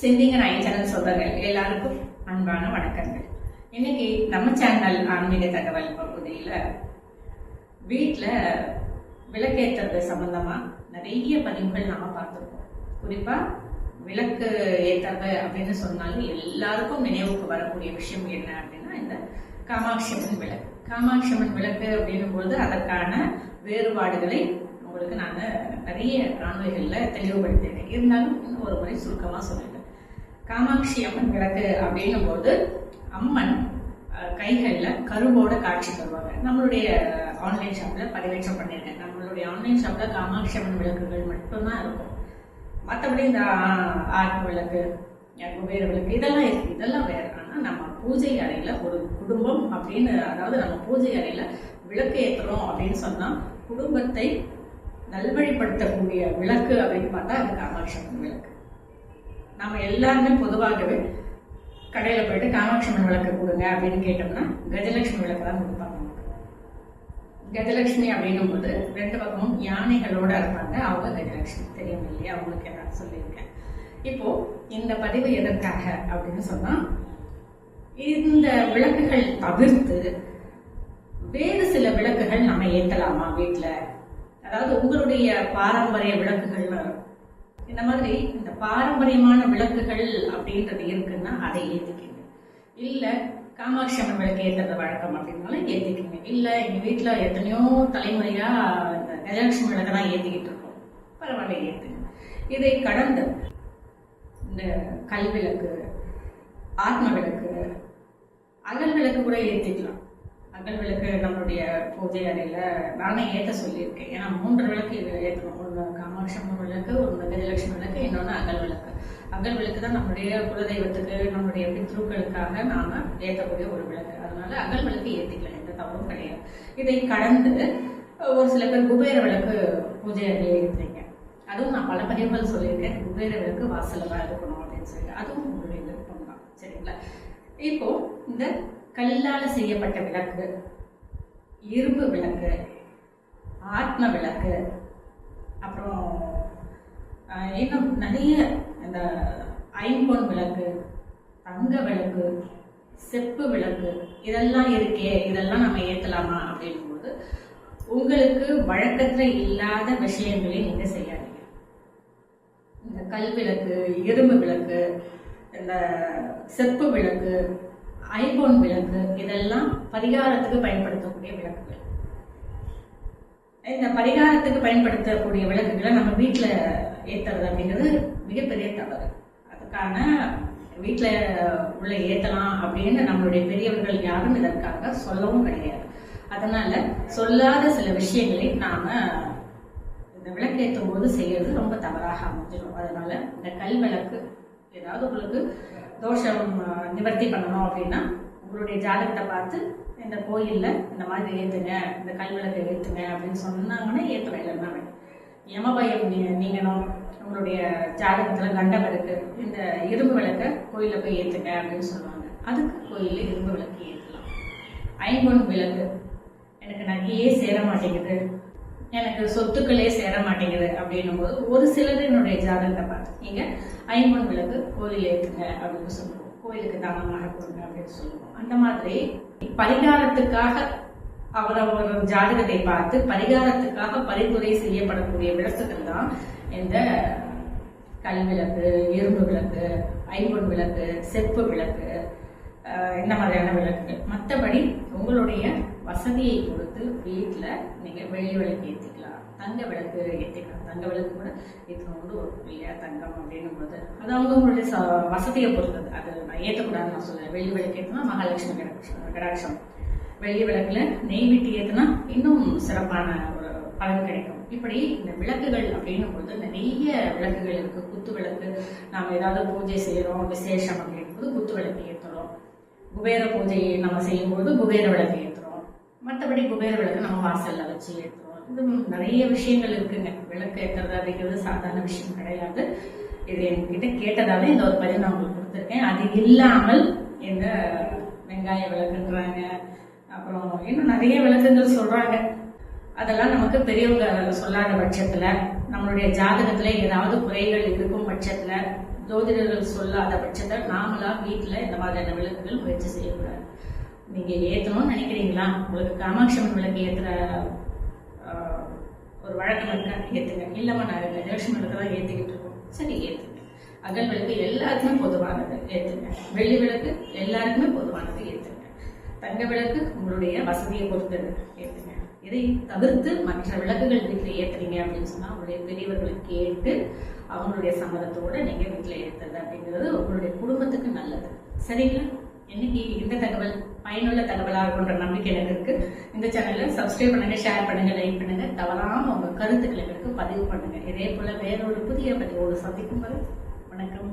சிந்திங்க nine channel சொல்றேன் எல்லாருக்கும் அன்பான வணக்கங்கள். இன்னைக்கு நம்ம சேனல் ஆன்மீக தகவல் பகுதியில் வீட்டில் விளக்கேற்றுறது சம்பந்தமா நிறைய பதிவுகள் நாம பார்த்துருக்கோம். குறிப்பா விளக்கு ஏற்றுறது அப்படின்னு சொன்னாலும் எல்லாருக்கும் நினைவுக்கு வரக்கூடிய விஷயம் என்ன அப்படின்னா இந்த காமாட்சி அம்மன் விளக்கு. காமாட்சி அம்மன் விளக்கு அப்படின்னும் அதற்கான வேறுபாடுகளை உங்களுக்கு நான் நிறைய காணொலிகளில் தெளிவுபடுத்தியிருக்கேன். இருந்தாலும் இன்னும் ஒரு முறை சுருக்கமாக சொல்லிட்டேன் காமாட்சி அம்மன் விளக்கு அப்படிங்கும்போது அம்மன் கைகளில் கரும்போட காட்சி தருவாங்க. நம்மளுடைய ஆன்லைன் ஷாப்பில் பதிவேற்றம் பண்ணியிருக்கேன். நம்மளுடைய ஆன்லைன் ஷாப்பில் காமாட்சி அம்மன் விளக்குகள் மட்டும்தான் இருக்கும். மற்றபடி இந்த ஆர்ப்பு விளக்கு குபேர விளக்கு இதெல்லாம் இருக்குது இதெல்லாம் வேறு. ஆனால் நம்ம பூஜை அறையில் ஒரு குடும்பம் அப்படின்னு அதாவது நம்ம பூஜை அறையில் விளக்கு ஏற்றுறோம் அப்படின்னு சொன்னால் குடும்பத்தை நல்வழிப்படுத்தக்கூடிய விளக்கு அப்படின்னு பார்த்தா அது காமாட்சி அம்மன் விளக்கு. நம்ம எல்லாருமே பொதுவாகவே கடையில் போயிட்டு காமாட்சி அம்மன் விளக்கு கொடுங்க அப்படின்னு கேட்டோம்னா கஜலட்சுமி விளக்கு தான் கொடுப்பாங்க. கஜலட்சுமி அப்படின்னும் போது ரெண்டு பக்கமும் யானைகளோட இருப்பாங்க. அவங்க கஜலட்சுமி. தெரியும் இல்லையா? அவங்களுக்கு நான் சொல்லியிருக்கேன். இப்போ இந்த பதிவு எதற்காக அப்படின்னு சொன்னா இந்த விளக்குகள் தவிர்த்து வேறு சில விளக்குகள் நம்ம ஏற்றலாமா வீட்டில் அதாவது உங்களுடைய பாரம்பரிய விளக்குகள்னு இந்த மாதிரி இந்த பாரம்பரியமான விளக்குகள் அப்படின்றது இருக்குன்னா அதை ஏத்திக்கிங்க. இல்லை காமாட்சி அம்மன் விளக்கு ஏத்துறது வழக்கம் அப்படின்னாலும் ஏத்திக்கிங்க. இல்லை எங்கள் வீட்டில் எத்தனையோ தலைமுறையாக இந்த கஜலட்சுமி விளக்கு தான் ஏற்றிக்கிட்டு இருக்கோம். பரவாயில்ல ஏற்றுங்க இதை கடந்து இந்த கல் விளக்கு ஆத்ம விளக்கு அகல் விளக்கு கூட ஏற்றிக்கலாம் அகல் விளக்கு நம்மளுடைய பூஜை அறையில நானே ஏற்ற சொல்லியிருக்கேன் ஏன்னா மூன்று விளக்கு இது ஏற்றணும். ஒன்று காமாட்சி விளக்கு ஒன்று கஜலட்சுமி விளக்கு இன்னொன்று அகல் விளக்கு. அகல் விளக்கு தான் நம்முடைய குலதெய்வத்துக்கு நம்முடைய பித்ருக்களுக்காக நாம ஏற்றக்கூடிய ஒரு விளக்கு. அதனால அகல் விளக்கு ஏற்றிக்கலாம் எந்த தவறும் கிடையாது. இதை கடந்து ஒரு சில பேர் குபேர விளக்கு பூஜை அறையில் ஏற்றுறீங்க அதுவும் நான் பல பதிவுகள் சொல்லியிருக்கேன். குபேர விளக்கு வாசல்ல தான் இருக்கணும் அப்படின்னு சொல்லிட்டு. அதுவும் உங்களுடைய விருப்பம் தான் சரிங்களா? இப்போ இந்த கல்லால் செய்யப்பட்ட விளக்கு இரும்பு விளக்கு ஆத்ம விளக்கு அப்புறம் இன்னும் நிறைய இந்த ஐம்பொன் விளக்கு தங்க விளக்கு செப்பு விளக்கு இதெல்லாம் இருக்கே இதெல்லாம் நம்ம ஏற்றலாமா அப்படின்னும் போது உங்களுக்கு வழக்கத்தில் இல்லாத விஷயங்களை நீங்கள் செய்யாதீங்க. இந்த கல் விளக்கு இரும்பு விளக்கு இந்த செப்பு விளக்கு ஐபோன் விளக்கு இதெல்லாம் பரிகாரத்துக்கு பயன்படுத்தக்கூடிய விளக்குகள். இந்த பரிகாரத்துக்கு பயன்படுத்தக்கூடிய விளக்குகளை நம்ம வீட்டில் ஏற்றுறது அப்படிங்கிறது மிகப்பெரிய தவறு. அதுக்கான வீட்டில் உள்ள ஏற்றலாம் அப்படின்னு நம்மளுடைய பெரியவர்கள் யாரும் இதற்காக சொல்லவும் கிடையாது. அதனால சொல்லாத சில விஷயங்களை நாம இந்த விளக்கேற்றும் போது செய்யறது ரொம்ப தவறாக அமைஞ்சிடும் அதனால இந்த கல் விளக்கு ஏதாவது உங்களுக்கு தோஷம் நிவர்த்தி பண்ணணும் அப்படின்னா உங்களுடைய ஜாதகத்தை பார்த்து இந்த கோயிலில் இந்த மாதிரி ஏற்றுங்க இந்த கல்விளக்கை ஏற்றுங்க அப்படின்னு சொன்னாங்கன்னா ஏற்றுவேன் இல்லைன்னா யமபயம் நீ- நீங்கணும். உங்களுடைய ஜாதகத்தில் கண்டம் இருக்கு. இந்த இரும்பு விளக்கை கோயிலில் போய் ஏற்றுங்க அப்படின்னு சொல்லுவாங்க. அதுக்கு கோயிலில் இரும்பு விளக்கு ஏற்றலாம் ஐம்பொன் விளக்கு. எனக்கு நகையே சேர மாட்டேங்குது. எனக்கு சொத்துக்களே சேர மாட்டேங்குது அப்படின்னும் போது ஒரு சிலர் என்னுடைய ஜாதகத்தை பார்த்து நீங்க ஐம்பொன் விளக்கு கோயில் ஏற்றுங்க அப்படின்னு சொல்லுவோம். கோயிலுக்கு தானமாக கொடுங்க அப்படின்னு சொல்லுவோம். அந்த மாதிரி பரிகாரத்துக்காக அவரவர் ஜாதகத்தை பார்த்து பரிகாரத்துக்காக பரிந்துரை செய்யப்படக்கூடிய விளக்குகள் தான் இந்த கல் விளக்கு இரும்பு விளக்கு ஐம்பொன் விளக்கு செப்பு விளக்கு இந்த மாதிரியான விளக்குகள். மற்றபடி உங்களுடைய வசதியை பொறுத்து வீட்டில் நீங்கள் வெள்ளி விளக்கு ஏற்றிக்கலாம் தங்க விளக்கு ஏற்றிக்கலாம் தங்க விளக்கு கூட இத்தனோடு ஒரு இல்லையா தங்கம் அப்படின்னும் போது அது அவங்கவுங்களுடைய ச வசதியை பொறுத்தது. அது நான் ஏற்றக்கூடாதுன்னு நான் சொல்லுவேன் வெள்ளி விளக்கு ஏற்றினா மகாலட்சுமி கடாட்சம் கடாட்சம். வெள்ளி விளக்குல நெய் விட்டு ஏற்றினா இன்னும் சிறப்பான ஒரு பலன் கிடைக்கும். இப்படி இந்த விளக்குகள் அப்படின்னும் போது நிறைய விளக்குகள் இருக்கு. குத்து விளக்கு. நாம ஏதாவது பூஜை செய்யறோம் விசேஷம் அப்படின்னும் போது குத்து விளக்கு ஏற்றுறோம் குபேர பூஜையை நம்ம செய்யும்போது குபேர விளக்கு ஏற்றுறோம் மற்றபடி குபேர விளக்கு நம்ம வாசல்ல வச்சு ஏற்றுவோம் இது நிறைய விஷயங்கள் இருக்குங்க. விளக்கு ஏற்றுறது அப்படிங்கிறது சாதாரண விஷயம் கிடையாது. இது என்கிட்ட கேட்டதால இந்த ஒரு பதிவு நான் உங்களுக்கு கொடுத்துருக்கேன். அது இல்லாமல் இந்த வெங்காய விளக்குன்றாங்க. அப்புறம் இன்னும் நிறைய விளக்குகள் சொல்றாங்க. அதெல்லாம் நமக்கு பெரியவங்க சொல்லாத பட்சத்துல நம்மளுடைய ஜாதகத்துல ஏதாவது குறைகள் இருக்கும் பட்சத்துல ஜோதிடர்கள் சொல்லாத பட்சத்தில் நாமளா வீட்டில் இந்த மாதிரியான விளக்குகள் முயற்சி செய்யக்கூடாது. நீங்க ஏத்தணும்னு நினைக்கிறீங்களா? உங்களுக்கு காமாட்சி அம்மன் விளக்கு ஏத்துற ஒரு வழக்கம் இருக்கா? ஏத்துங்க. இல்லம்மா நாங்கள் கஜலட்சுமி விளக்கு தான் ஏத்திக்கிட்டு இருக்கோம். சரி ஏத்துங்க. அகல் விளக்கு எல்லாத்துக்குமே பொதுவானது ஏத்துங்க. வெள்ளி விளக்கு எல்லாருக்குமே பொதுவானது ஏத்துங்க. தங்க விளக்கு உங்களுடைய வசதியை பொறுத்தது ஏத்துங்க. இதை தவிர்த்து மற்ற விளக்குகள் வீட்டில் ஏத்துறீங்க அப்படின்னு சொன்னா உங்களுடைய பெரியவர்களை கேட்டு அவங்களுடைய சம்மதத்தோட நீங்க வீட்டில் ஏத்துறது அப்படிங்கிறது உங்களுடைய குடும்பத்துக்கு நல்லது. சரிங்களா? இன்னைக்கு இந்த தகவல். பயனுள்ள தகவலாக இருக்குன்ற நம்பிக்கை எனக்கு இருக்கு. இந்த சேனலை சப்ஸ்கிரைப் பண்ணுங்க ஷேர் பண்ணுங்க லைக் பண்ணுங்க. தவறாம உங்க கருத்துக்களை பதிவு பண்ணுங்க. இதே போல வேறொரு புதிய பதிவோடு சந்திக்கும் வரை வணக்கம்.